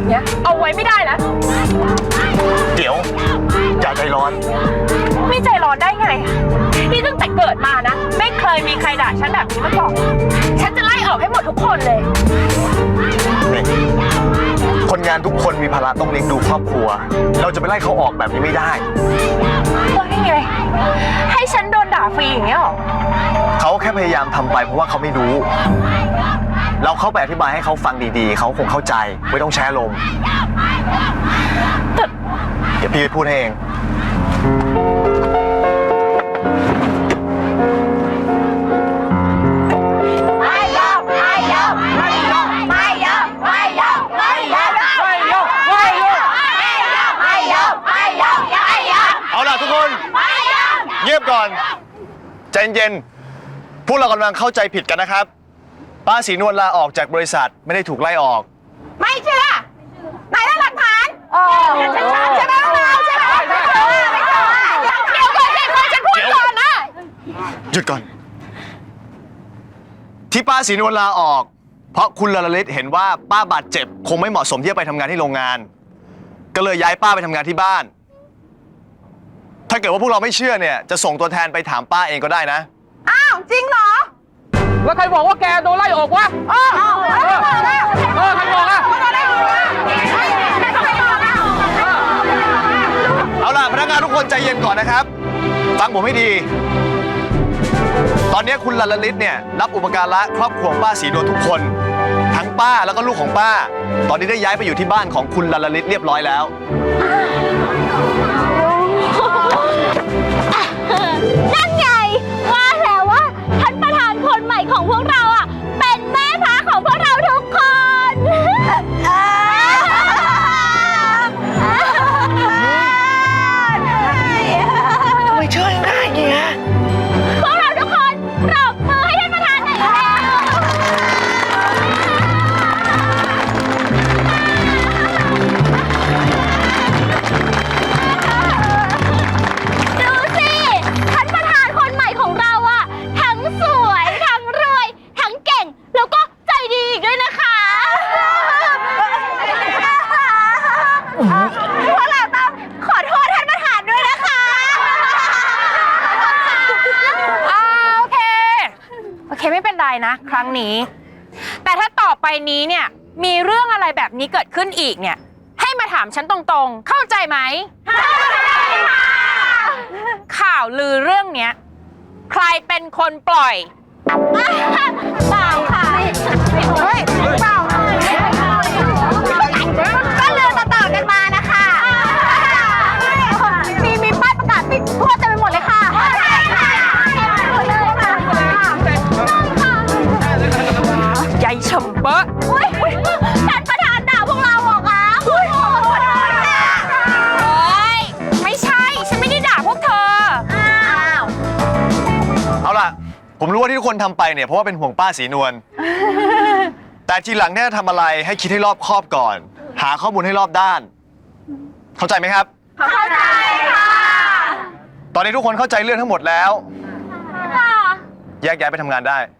แบบเนี้ยเอาไว้ไม่ได้นะเดี๋ยวอย่าใจร้อน ไม่ใจร้อนได้ไงอะนี่ตั้งแต่เกิดมานะ ไม่เคยมีใครด่าฉันแบบนี้มาก่อน ฉันจะไล่ออกให้หมดทุกคนเลย นี่คนงานทุกคนมีภาระต้องเลี้ยงดูครอบครัว เราจะไปไล่เขาออกแบบนี้ไม่ได้ว่าไง ให้ฉันโดนด่าฟรีอย่างเงี้ยหรอ เขาแค่พยายามทำไปเพราะว่าเขาไม่รู้ เราเข้าไปอธิบายให้เขาฟังดีๆ เขาคงเข้าใจ ไม่ต้องแชร์ลมณ์แต่เดี๋ยวพี่ไปพูดให้เอง ไม่ยอมไม่ยอมไม่ยอมไม่ยอมไม่ยอมไม่ยอมไม่ยอมไม่ยอมไม่ยอมไม่ยอมไม่ยอมไม่ยอมเอาล่ะทุกคน ไม่ยอม เงียบก่อน ใจเย็นๆพวกเรากำลังเข้าใจผิดกันนะครับ ป้าสีนวลลาออกจากบริษัทไม่ได้ถูกไล่ออก ไม่เชื่อไหนล่ะหลักฐานโอ้ฉันถามใช่ไหมเราใช่ไหมไม่เชื่อไม่เชื่อเดี๋ยวก่อนสิก่อนฉันพูดก่อนนะหยุดก่อน ที่ป้าศรีนวลลาออก เพราะคุณลลลิตเห็นว่าป้าบาดเจ็บ คงไม่เหมาะสมที่จะไปทำงานที่โรงงาน ก็เลยย้ายป้าไปทำงานที่บ้าน ถ้าเกิดว่าพวกเราไม่เชื่อเนี่ยจะส่งตัวแทนไปถามป้าเองก็ได้นะ อ้าวจริงเหรอ แล้วใครบอกว่าแกโดนไล่ออกวะเออเออเออเออใครบอกอะเอาล่ะพนักงานทุกคนใจเย็นก่อนนะครับ ฟังผมให้ดี ตอนนี้คุณลลลิตเนี่ยรับอุปการะครอบครัวของป้าศรีนวลทุกคน ทั้งป้าแล้วก็ลูกของป้า ตอนนี้ได้ย้ายไปอยู่ที่บ้านของคุณลลลิตเรียบร้อยแล้ว เคไม่เป็นไรนะ ครั้งนี้ แต่ถ้าต่อไปนี้เนี่ยมีเรื่องอะไรแบบนี้เกิดขึ้นอีกเนี่ย ให้มาถามฉันตรงๆ เข้าใจไหมข่าวลือเรื่องเนี้ย ใครเป็นคนปล่อยเปล่าค่ะ รู้ว่าที่ทุกคนทำไปเนี่ยเพราะว่าเป็นห่วงป้าสีนวล แต่ทีหลังเนี่ยทำอะไรให้คิดให้รอบคอบก่อน หาข้อมูลให้รอบด้าน เข้าใจไหมครับ เข้าใจค่ะตอนนี้ทุกคนเข้าใจเรื่องทั้งหมดแล้วค่ะแยกย้ายไปทำงานได้ค